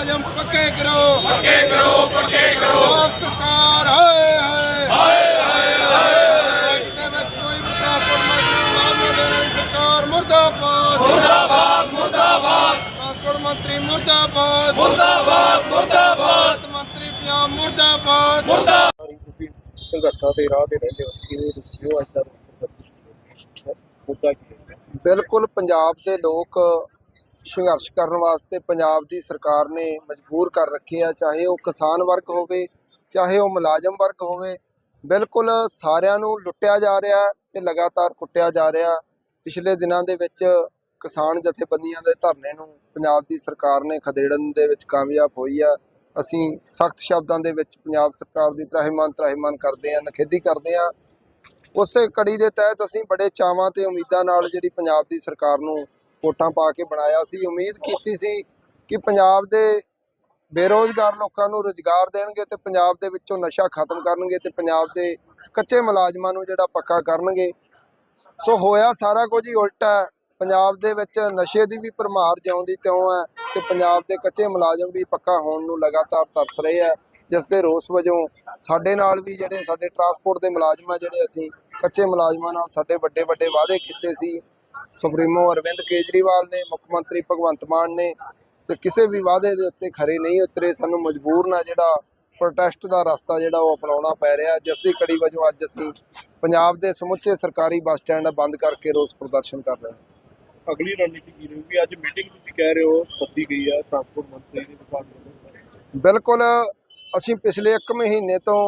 ਮੁਲਾਜ਼ਮ ਪੱਕੇ ਕਰੋ। ਪੱਕੇ ਕਰੋ ਪੱਕੇ ਕਰੋ। ਆਪ ਸਰਕਾਰ ਹਾਏ ਹਾਏ। ਹਾਏ ਹਾਏ ਦੇ ਵਿੱਚ ਕੋਈ ਵੀ ਟਰਾਂਸਪੋਰਟ ਮੰਤਰੀ ਨਾ ਦੇਣ ਸਰਕਾਰ ਮੁਰਦਾਬਾਦ। ਮੁਰਦਾਬਾਦ ਮੁਰਦਾਬਾਦ। ਟਰਾਂਸਪੋਰਟ ਮੰਤਰੀ ਮੁਰਦਾਬਾਦ। ਮੁਰਦਾਬਾਦ ਮੁਰਦਾਬਾਦ। ਮੰਤਰੀ ਪੰਜਾਬ ਮੁਰਦਾਬਾਦ। ਸਾਰੀ ਤੁਸੀਂ ਸੰਘਰਸ਼ਾਂ ਦੇ ਰਾਹ ਤੇ ਰਹਿੰਦੇ ਹੋ ਕਿਵੇਂ ਦੇਖਦੇ ਹੋ? ਅੱਜ ਦਾ ਮੁੱਦਾ ਕੀ ਹੈ? ਬਿਲਕੁਲ ਪੰਜਾਬ ਦੇ ਲੋਕ ਸੰਘਰਸ਼ ਕਰਨ ਵਾਸਤੇ ਪੰਜਾਬ ਦੀ ਸਰਕਾਰ ਨੇ ਮਜਬੂਰ ਕਰ ਰੱਖੇ ਆ, ਚਾਹੇ ਉਹ ਕਿਸਾਨ ਵਰਗ ਹੋਵੇ, ਚਾਹੇ ਉਹ ਮੁਲਾਜ਼ਮ ਵਰਗ ਹੋਵੇ, ਬਿਲਕੁਲ ਸਾਰਿਆਂ ਨੂੰ ਲੁੱਟਿਆ ਜਾ ਰਿਹਾ ਤੇ ਲਗਾਤਾਰ ਕੁੱਟਿਆ ਜਾ ਰਿਹਾ। ਪਿਛਲੇ ਦਿਨਾਂ ਦੇ ਵਿੱਚ ਕਿਸਾਨ ਜਥੇਬੰਦੀਆਂ ਦੇ ਧਰਨੇ ਨੂੰ ਪੰਜਾਬ ਦੀ ਸਰਕਾਰ ਨੇ ਖਦੇੜਨ ਦੇ ਵਿੱਚ ਕਾਮਯਾਬ ਹੋਈ ਆ। ਅਸੀਂ ਸਖਤ ਸ਼ਬਦਾਂ ਦੇ ਵਿੱਚ ਪੰਜਾਬ ਸਰਕਾਰ ਦੀ ਤਰਾਹਿਮਾਨ ਤਰਾਹਿਮਾਨ ਕਰਦੇ ਆ ਨਖੇਦੀ ਕਰਦੇ ਆ। ਉਸੇ ਕੜੀ ਦੇ ਤਹਿਤ ਅਸੀਂ ਬੜੇ ਚਾਵਾਂ ਤੇ ਉਮੀਦਾਂ ਨਾਲ ਜਿਹੜੀ ਪੰਜਾਬ ਦੀ ਸਰਕਾਰ ਨੂੰ ਵੋਟਾਂ ਪਾ ਕੇ ਬਣਾਇਆ ਸੀ। ਉਮੀਦ ਕੀਤੀ ਸੀ ਕਿ ਪੰਜਾਬ ਦੇ ਬੇਰੋਜ਼ਗਾਰ ਲੋਕਾਂ ਨੂੰ ਰੁਜ਼ਗਾਰ ਦੇਣਗੇ ਤੇ ਪੰਜਾਬ ਦੇ ਵਿੱਚੋਂ ਨਸ਼ਾ ਖਤਮ ਕਰਨਗੇ ਤੇ ਪੰਜਾਬ ਦੇ ਕੱਚੇ ਮੁਲਾਜ਼ਮਾਂ ਨੂੰ ਜਿਹੜਾ ਪੱਕਾ ਕਰਨਗੇ। ਸੋ ਹੋਇਆ ਸਾਰਾ ਕੁਝ ਹੀ ਉਲਟਾ ਹੈ। ਪੰਜਾਬ ਦੇ ਵਿੱਚ ਨਸ਼ੇ ਦੀ ਵੀ ਭਰਮਾਰ ਜਿਉਂਦੀ ਤਿਉਂ ਹੈ ਤੇ ਪੰਜਾਬ ਦੇ ਕੱਚੇ ਮੁਲਾਜ਼ਮ ਵੀ ਪੱਕਾ ਹੋਣ ਨੂੰ ਲਗਾਤਾਰ ਤਰਸ ਰਹੇ ਆ ਜਿਸ ਦੇ ਰੋਸ ਵਜੋਂ ਸਾਡੇ ਨਾਲ ਵੀ ਜਿਹੜੇ ਸਾਡੇ ਟਰਾਂਸਪੋਰਟ ਦੇ ਮੁਲਾਜ਼ਮ ਆ, ਜਿਹੜੇ ਅਸੀਂ ਕੱਚੇ ਮੁਲਾਜ਼ਮਾਂ ਨਾਲ ਸਾਡੇ ਵੱਡੇ ਵੱਡੇ ਵਾਅਦੇ ਕੀਤੇ ਸੀ ਸੁਪਰੀਮੋ ਅਰਵਿੰਦ ਕੇਜਰੀਵਾਲ ਨੇ ਮੁੱਖ ਮੰਤਰੀ ਭਗਵੰਤ ਮਾਨ ਨੇ ਤੇ ਕਿਸੇ ਵੀ ਵਾਅਦੇ ਦੇ ਉੱਤੇ ਖਰੇ ਨਹੀਂ ਉਤਰੇ। ਸਾਨੂੰ ਮਜਬੂਰ ਨਾ ਜਿਹੜਾ ਪ੍ਰੋਟੈਸਟ ਦਾ ਰਸਤਾ ਜਿਹੜਾ ਉਹ ਅਪਣਾਉਣਾ ਪੈ ਰਿਹਾ। ਜਿਸ ਦੀ ਕੜੀ ਵਜੋਂ ਅੱਜ ਅਸੀਂ ਪੰਜਾਬ ਦੇ ਸਮੁੱਚੇ ਸਰਕਾਰੀ ਬੱਸ ਸਟੈਂਡ ਬੰਦ ਕਰਕੇ ਰੋਸ ਪ੍ਰਦਰਸ਼ਨ ਕਰ ਰਹੇ ਹਾਂ। ਅਗਲੀ ਰਣਨੀਤੀ ਕੀ ਰਹੂਗੀ? ਅੱਜ ਮੀਟਿੰਗ ਤੁਸੀਂ ਕਹਿ ਰਹੇ ਹੋ ਸੱਦੀ ਗਈ ਹੈ ਟਰਾਂਸਪੋਰਟ ਮੰਤਰੀ ਦੇ ਡਿਪਾਰਟਮੈਂਟ ਬਿਲਕੁਲ ਅਸੀਂ ਪਿਛਲੇ 1 ਮਹੀਨੇ ਤੋਂ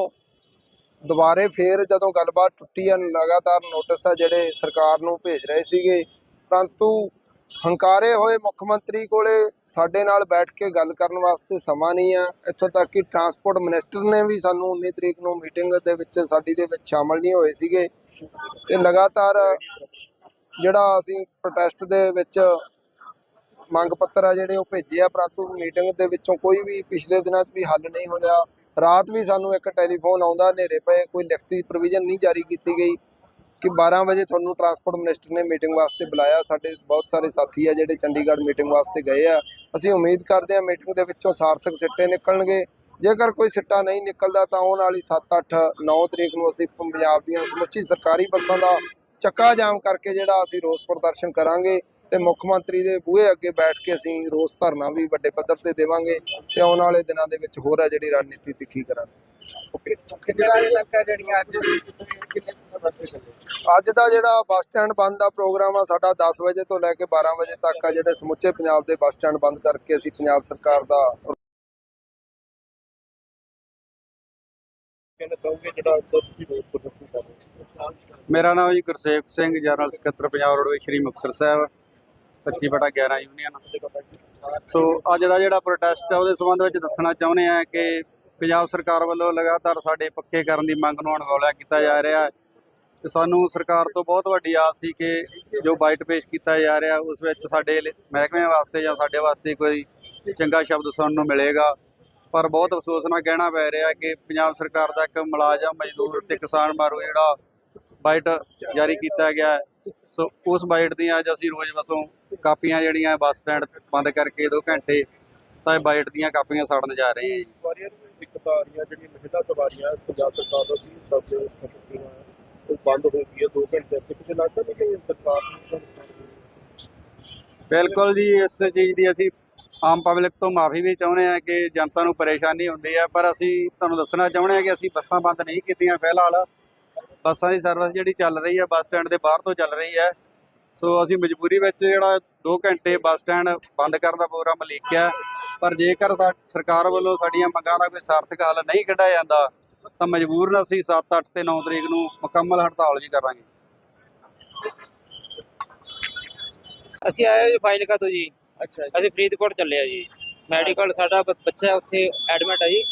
ਦੁਬਾਰੇ ਫੇਰ ਜਦੋਂ ਗੱਲਬਾਤ ਟੁੱਟੀ ਆ, ਲਗਾਤਾਰ ਨੋਟਿਸ ਆ ਜਿਹੜੇ ਸਰਕਾਰ ਨੂੰ ਭੇਜ ਰਹੇ ਸੀਗੇ। ਪਰੰਤੂ ਹੰਕਾਰੇ ਹੋਏ ਮੁੱਖ ਮੰਤਰੀ ਕੋਲੇ ਸਾਡੇ ਨਾਲ ਬੈਠ ਕੇ ਗੱਲ ਕਰਨ ਵਾਸਤੇ ਸਮਾਂ ਨਹੀਂ ਆ। ਇੱਥੋਂ ਤੱਕ ਕਿ ਟਰਾਂਸਪੋਰਟ ਮਿਨਿਸਟਰ ਨੇ ਵੀ ਸਾਨੂੰ 19 ਤਰੀਕ ਨੂੰ ਮੀਟਿੰਗ ਦੇ ਵਿੱਚ, ਸਾਡੀ ਦੇ ਵਿੱਚ ਸ਼ਾਮਲ ਨਹੀਂ ਹੋਏ ਸੀਗੇ। ਤੇ ਲਗਾਤਾਰ ਜਿਹੜਾ ਅਸੀਂ ਪ੍ਰੋਟੈਸਟ ਦੇ ਵਿੱਚ ਮੰਗ ਪੱਤਰ ਆ ਜਿਹੜੇ ਉਹ ਭੇਜੇ ਆ, ਪਰੰਤੂ ਮੀਟਿੰਗ ਦੇ ਵਿੱਚੋਂ ਕੋਈ ਵੀ ਪਿਛਲੇ ਦਿਨਾਂ 'ਚ ਵੀ ਹੱਲ ਨਹੀਂ ਹੋਇਆ। ਰਾਤ ਵੀ ਸਾਨੂੰ ਇੱਕ ਟੈਲੀਫੋਨ ਆਉਂਦਾ, ਹਨੇਰੇ ਪਏ, ਕੋਈ ਲਿਖਤੀ ਪ੍ਰੋਵੀਜ਼ਨ ਨਹੀਂ ਜਾਰੀ ਕੀਤੀ ਗਈ ਕਿ 12 ਵਜੇ ਤੁਹਾਨੂੰ ਟਰਾਂਸਪੋਰਟ ਮਿਨਿਸਟਰ ਨੇ ਮੀਟਿੰਗ ਵਾਸਤੇ ਬੁਲਾਇਆ। ਸਾਡੇ ਬਹੁਤ ਸਾਰੇ ਸਾਥੀ ਆ ਜਿਹੜੇ ਚੰਡੀਗੜ੍ਹ ਮੀਟਿੰਗ ਵਾਸਤੇ ਗਏ ਆ। ਅਸੀਂ ਉਮੀਦ ਕਰਦੇ ਹਾਂ ਮੀਟਿੰਗ ਦੇ ਵਿੱਚੋਂ ਸਾਰਥਕ ਸਿੱਟੇ ਨਿਕਲਣਗੇ। ਜੇਕਰ ਕੋਈ ਸਿੱਟਾ ਨਹੀਂ ਨਿਕਲਦਾ ਤਾਂ ਆਉਣ ਵਾਲੀ 7 8 9 ਤਰੀਕ ਨੂੰ ਅਸੀਂ ਪੰਜਾਬ ਦੀਆਂ ਸਮੁੱਚੀ ਸਰਕਾਰੀ ਬੱਸਾਂ ਦਾ ਚੱਕਾ ਜਾਮ ਕਰਕੇ ਜਿਹੜਾ ਅਸੀਂ ਰੋਸ ਪ੍ਰਦਰਸ਼ਨ ਕਰਾਂਗੇ। ਤੇ ਮੁੱਖ ਮੰਤਰੀ ਦੇ ਬੂਹੇ ਅੱਗੇ ਬੈਠ ਕੇ ਅਸੀਂ ਰੋਸ ਧਰਨਾ ਵੀ ਵੱਡੇ ਪੱਧਰ ਤੇ ਦੇਵਾਂਗੇ ਤੇ ਆਉਣ ਵਾਲੇ ਦਿਨਾਂ ਦੇ ਵਿੱਚ ਹੋਰ ਆ ਜਿਹੜੀ ਰਣਨੀਤੀ ਤਿੱਖੀ ਕਰਾਂਗੇ। ਅੱਜ? ਦਾ ਜਿਹੜਾ ਬੱਸ ਸਟੈਂਡ ਬੰਦ ਦਾ ਪ੍ਰੋਗਰਾਮ ਆ ਸਾਡਾ 10 ਵਜੇ ਤੋਂ ਲੈ ਕੇ 12 ਵਜੇ ਤੱਕ ਆ ਜਿਹੜੇ ਸਮੁੱਚੇ ਪੰਜਾਬ ਦੇ ਬੱਸ ਸਟੈਂਡ ਬੰਦ ਕਰਕੇ ਅਸੀਂ ਪੰਜਾਬ ਸਰਕਾਰ ਦਾ ਮੇਰਾ ਨਾਮ ਜੀ ਗੁਰਸੇਵਕ ਸਿੰਘ ਜਨਰਲ ਸਕੱਤਰ ਪੰਜਾਬ ਰੋਡਵੇਜ਼ ਸ਼੍ਰੀ ਮੁਕਤਸਰ ਸਾਹਿਬ। 25 ਬਟਾ 11 ਯੂਨੀਅਨ। ਸੋ ਅੱਜ ਦਾ ਜਿਹੜਾ ਪ੍ਰੋਟੈਸਟ ਹੈ ਉਹਦੇ ਸੰਬੰਧ ਵਿੱਚ ਦੱਸਣਾ ਚਾਹੁੰਦੇ ਆ ਕਿ ਪੰਜਾਬ ਸਰਕਾਰ ਵੱਲੋਂ ਲਗਾਤਾਰ ਸਾਡੇ ਪੱਕੇ ਕਰਨ ਦੀ ਮੰਗ ਨੂੰ ਅਣਗੌਲਿਆ ਕੀਤਾ ਜਾ ਰਿਹਾ ਹੈ। ਤੇ ਸਾਨੂੰ ਸਰਕਾਰ ਤੋਂ ਬਹੁਤ ਵੱਡੀ ਆਸ ਸੀ ਕਿ ਜੋ ਬਾਈਟ ਪੇਸ਼ ਕੀਤਾ ਜਾ ਰਿਹਾ ਉਸ ਵਿੱਚ ਸਾਡੇ ਮਹਿਕਮੇ ਵਾਸਤੇ ਜਾਂ ਸਾਡੇ ਵਾਸਤੇ ਕੋਈ ਚੰਗਾ ਸ਼ਬਦ ਸੁਣਨ ਨੂੰ ਮਿਲੇਗਾ। ਪਰ ਬਹੁਤ ਅਫਸੋਸ ਨਾਲ ਕਹਿਣਾ ਪੈ ਰਿਹਾ ਕਿ ਪੰਜਾਬ ਸਰਕਾਰ ਦਾ ਇੱਕ ਮੁਲਾਜ਼ਮ ਮਜ਼ਦੂਰ ਤੇ ਕਿਸਾਨ ਮਾਰੂ ਜਿਹੜਾ ਬਾਈਟ ਜਾਰੀ ਕੀਤਾ ਗਿਆ। ਸੋ ਉਸ ਬਾਈਟ ਦੀਆਂ ਅੱਜ ਅਸੀਂ ਰੋਜ਼ ਵਸੋਂ ਕਾਪੀਆਂ ਜਿਹੜੀਆਂ ਬੱਸ ਸਟੈਂਡ ਬੰਦ ਕਰਕੇ 2 ਘੰਟੇ ਤਾਂ ਇਹ ਬਾਈਟ ਦੀਆਂ ਕਾਪੀਆਂ ਸਾੜਨ ਜਾ ਰਹੇ ਹਾਂ ਜੀ। ਸਵਾਰੀਆਂ ਨੂੰ ਵੀ ਦਿੱਕਤ ਆ ਰਹੀਆਂ ਜਿਹੜੀਆਂ ਮਹਿਲਾ ਸਵਾਰੀਆਂ ਪੰਜਾਬ ਸਰਕਾਰ ਦਾ ਵੀ ਸਭ ਸਕਤੀਆਂ ਉਹ ਬੰਦ ਹੋ ਗਈ ਹੈ 2 ਘੰਟੇ ਤੇ ਕਿਤੇ ਲੱਗਦਾ ਨਹੀਂ ਕਿ ਸਰਕਾਰ ਨੂੰ ਬਿਲਕੁਲ ਜੀ ਇਸ ਚੀਜ਼ ਦੀ ਅਸੀਂ ਆਮ ਪਬਲਿਕ ਤੋਂ ਮਾਫੀ ਵੀ ਚਾਹੁੰਦੇ ਹਾਂ ਕਿ ਜਨਤਾ ਨੂੰ ਪਰੇਸ਼ਾਨੀ ਹੁੰਦੀ ਹੈ ਪਰ ਅਸੀਂ ਤੁਹਾਨੂੰ ਦੱਸਣਾ ਚਾਹੁੰਦੇ ਹਾਂ ਕਿ ਅਸੀਂ ਬੱਸਾਂ ਬੰਦ ਨਹੀਂ ਕੀਤੀਆਂ ਫਿਲਹਾਲ। ਬੱਸਾਂ ਦੀ ਸਰਵਿਸ ਜਿਹੜੀ ਚੱਲ ਰਹੀ ਹੈ ਬੱਸ ਸਟੈਂਡ ਦੇ ਬਾਹਰ ਤੋਂ ਚੱਲ ਰਹੀ ਹੈ ਸੋ ਅਸੀਂ ਮਜਬੂਰੀ ਵਿੱਚ ਜਿਹੜਾ 2 ਘੰਟੇ ਬੱਸ ਸਟੈਂਡ ਬੰਦ ਕਰਨ ਦਾ ਪ੍ਰੋਗਰਾਮ ਲਿਖਿਆ ਪਰ ਜੇਕਰ ਸਰਕਾਰ ਵੱਲੋਂ ਸਾਡੀਆਂ ਮੰਗਾਂ ਦਾ ਕੋਈ ਸਾਰਥਕ ਹੱਲ ਨਹੀਂ ਕੱਢਿਆ ਜਾਂਦਾ ਤਾਂ ਮਜਬੂਰਨ ਅਸੀਂ 7 8 ਤੇ 9 ਤਰੀਕ ਨੂੰ ਮੁਕੰਮਲ ਹੜਤਾਲ ਵੀ ਕਰਾਂਗੇ। ਅਸੀਂ ਆਏ ਜੀ ਫਾਈਲ ਤੋਂ ਜੀ। ਅੱਛਾ ਅਸੀਂ ਫਰੀਦਕੋਟ ਚੱਲੇ ਆ ਜੀ। ਮੈਡੀਕਲ ਸਾਡਾ ਬੱਚਾ ਉੱਥੇ ਐਡਮਿਟ ਆ ਜੀ।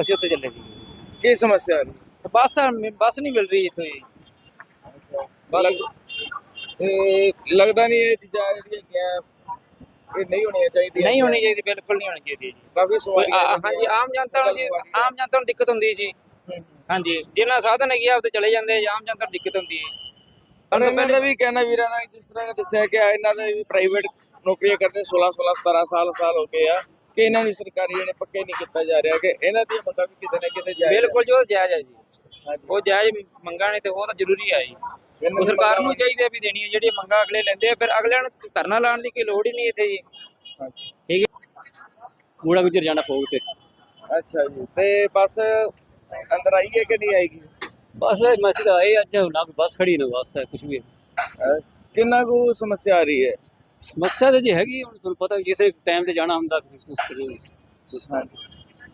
ਅਸੀਂ ਉੱਥੇ ਚੱਲੇ ਜੀ। ਕੀ ਸਮੱਸਿਆ ਹੈ? ਬੱਸ ਬੱਸ ਨਹੀਂ ਮਿਲ ਰਹੀ ਇੱਥੋਂ ਜੀ। ਬੱਸ ਲੱਗਦਾ ਨਹੀਂ ਇਹ ਚੀਜ਼ਾਂ ਜਿਹੜੀਆਂ ਹੈਗੀਆਂ ਇਹ ਨਹੀਂ ਹੋਣੀਆਂ ਚਾਹੀਦੀਆਂ। ਨਹੀਂ ਹੋਣੀ ਚਾਹੀਦੀ ਬਿਲਕੁਲ ਨਹੀਂ ਹੋਣੀ ਚਾਹੀਦੀ ਜੀ। ਕਾਫੀ ਸਵਾਰੀਆਂ ਆ- ਹਾਂਜੀ ਆਮ ਜਨਤਾ ਨੂੰ ਜੀ ਆਮ ਜਨਤਾ ਨੂੰ ਦਿੱਕਤ ਹੁੰਦੀ ਜੀ। ਹਾਂਜੀ ਜਿਨ੍ਹਾਂ ਸਾਧਨ ਹੈਗੀ ਆ ਉੱਥੇ ਚਲੇ ਜਾਂਦੇ ਆ ਆਮ ਜਨਤਾ ਨੂੰ ਦਿੱਕਤ ਹੁੰਦੀ ਹੈ। ਪਰ ਇਹਨਾਂ ਦਾ ਵੀ ਕਹਿਣਾ ਵੀਰਾਂ ਦਾ ਜਿਸ ਤਰ੍ਹਾਂ ਇਹਨੇ ਦੱਸਿਆ ਕਿ ਇਹਨਾਂ ਦੇ ਵੀ ਪ੍ਰਾਈਵੇਟ ਨੌਕਰੀਆਂ ਕਰਦੇ 16 16 17 ਸਾਲ ਸਾਲ ਹੋ ਗਏ ਆ ਕਿ ਇਹਨਾਂ ਨੂੰ ਸਰਕਾਰੀ ਜਿਹੜੇ ਪੱਕੇ ਨਹੀਂ ਕੀਤਾ ਜਾ ਰਿਹਾ ਕਿ ਇਹਨਾਂ ਦੀਆਂ ਮੰਗਾਂ ਵੀ ਕਿਤੇ ਨਾ ਕਿਤੇ ਜਾਇਜ਼ ਬਿਲਕੁਲ ਜੋ ਜਾਇਜ਼ ਹੈ ਜੀ। ਉਹ ਜਾਇਜ਼ ਮੰਗਾਂ ਨੇ ਤੇ ਉਹ ਤਾਂ ਜ਼ਰੂਰੀ ਹੈ ਜੀ। ਉਹ ਸਰਕਾਰ ਨੂੰ ਚਾਹੀਦੀ ਹੈ ਵੀ ਦੇਣੀ ਹੈ ਜਿਹੜੀ ਮੰਗਾਂ ਅਗਲੇ ਲੈਂਦੇ ਆ ਫਿਰ ਅਗਲਿਆਂ ਨੂੰ ਧਰਨਾ ਲਾਉਣ ਦੀ ਕੋਈ ਲੋੜ ਹੀ ਨਹੀਂ ਇੱਥੇ ਜੀ। ਹਾਂਜੀ। ਕੂੜਾ ਗੁਜਰ ਜਾਣਾ ਪਊ ਤੇ ਅੱਛਾ ਜੀ ਤੇ ਬੱਸ ਅੰਦਰ ਆਈ ਹੈ ਕਿ ਨਹੀਂ ਆਏਗੀ? ਬਸ ਮੈਸੇਜ ਤਾਂ ਆਏ ਅੱਜ ਨਾ ਬੱਸ ਖੜੀ ਨਾ ਵਾਸਤਾ ਕੁਝ ਵੀ ਕਿੰਨਾ ਕੁ ਸਮੱਸਿਆ ਆ ਰਹੀ ਹੈ? ਸਮੱਸਿਆ ਤਾਂ ਜੀ ਹੈਗੀ ਹੁਣ ਤੁਹਾਨੂੰ ਪਤਾ ਕਿਸੇ ਟਾਈਮ ਤੇ ਜਾਣਾ ਹੁੰਦਾ ਕਿਸੇ ਹਾਂਜੀ।